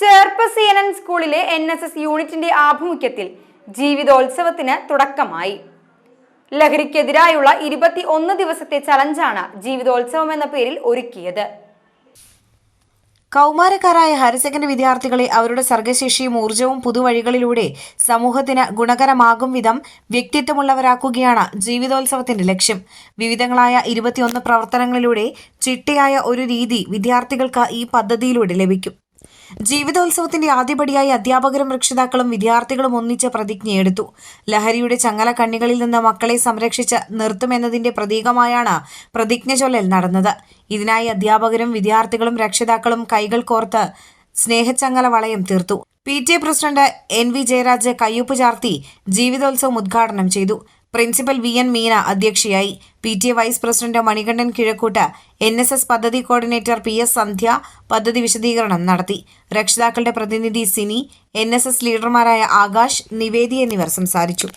ചേർപ്പസേനൻ സ്കൂളിലെ N S S യൂണിറ്റിന്റെ ആഭിമുഖ്യത്തിൽ ജീവിതോത്സവത്തിന് തുടക്കമായി. ലഹരിക്കെതിരായുള്ള ഇരുപത്തി ഒന്ന് ദിവസത്തെ ചലഞ്ചാണ് ജീവിതോത്സവം എന്ന പേരിൽ ഒരുക്കിയത്. കൗമാരക്കാരായ ഹയർ സെക്കൻഡറി വിദ്യാർത്ഥികളെ അവരുടെ സർഗശേഷിയും ഊർജവും പുതുവഴികളിലൂടെ സമൂഹത്തിന് ഗുണകരമാകും വിധം വ്യക്തിത്വമുള്ളവരാക്കുകയാണ് ജീവിതോത്സവത്തിന്റെ ലക്ഷ്യം. വിവിധങ്ങളായ ഇരുപത്തിയൊന്ന് പ്രവർത്തനങ്ങളിലൂടെ ചിട്ടയായ ഒരു രീതി വിദ്യാർത്ഥികൾക്ക് ഈ പദ്ധതിയിലൂടെ ലഭിക്കും. ജീവിതോത്സവത്തിന്റെ ആദ്യപടിയായി അധ്യാപകരും രക്ഷിതാക്കളും വിദ്യാർത്ഥികളും ഒന്നിച്ച് പ്രതിജ്ഞയെടുത്തു. ലഹരിയുടെ ചങ്ങല കണ്ണികളിൽ നിന്ന് മക്കളെ സംരക്ഷിച്ച് നിർത്തുമെന്നതിന്റെ പ്രതീകമായാണ് പ്രതിജ്ഞ ചൊല്ലൽ നടന്നത്. ഇതിനായി അധ്യാപകരും വിദ്യാർത്ഥികളും രക്ഷിതാക്കളും കൈകൾ കോർത്ത് സ്നേഹച്ചങ്ങല വളയം തീർത്തു. P T A president N V Jayaraj കയ്യൊപ്പ് ചാർത്തി ജീവിതോത്സവം ഉദ്ഘാടനം ചെയ്തു. പ്രിൻസിപ്പൽ വി എൻ മീന അധ്യക്ഷയായി. P T A vice president Manikandan Kizhakkoot N S S പദ്ധതി കോർഡിനേറ്റർ പി എസ് സന്ധ്യ പദ്ധതി വിശദീകരണം നടത്തി. രക്ഷിതാക്കളുടെ പ്രതിനിധി സിനി എൻ എസ് എസ് ലീഡർമാരായ ആകാശ് നിവേദി എന്നിവർ സംസാരിച്ചു.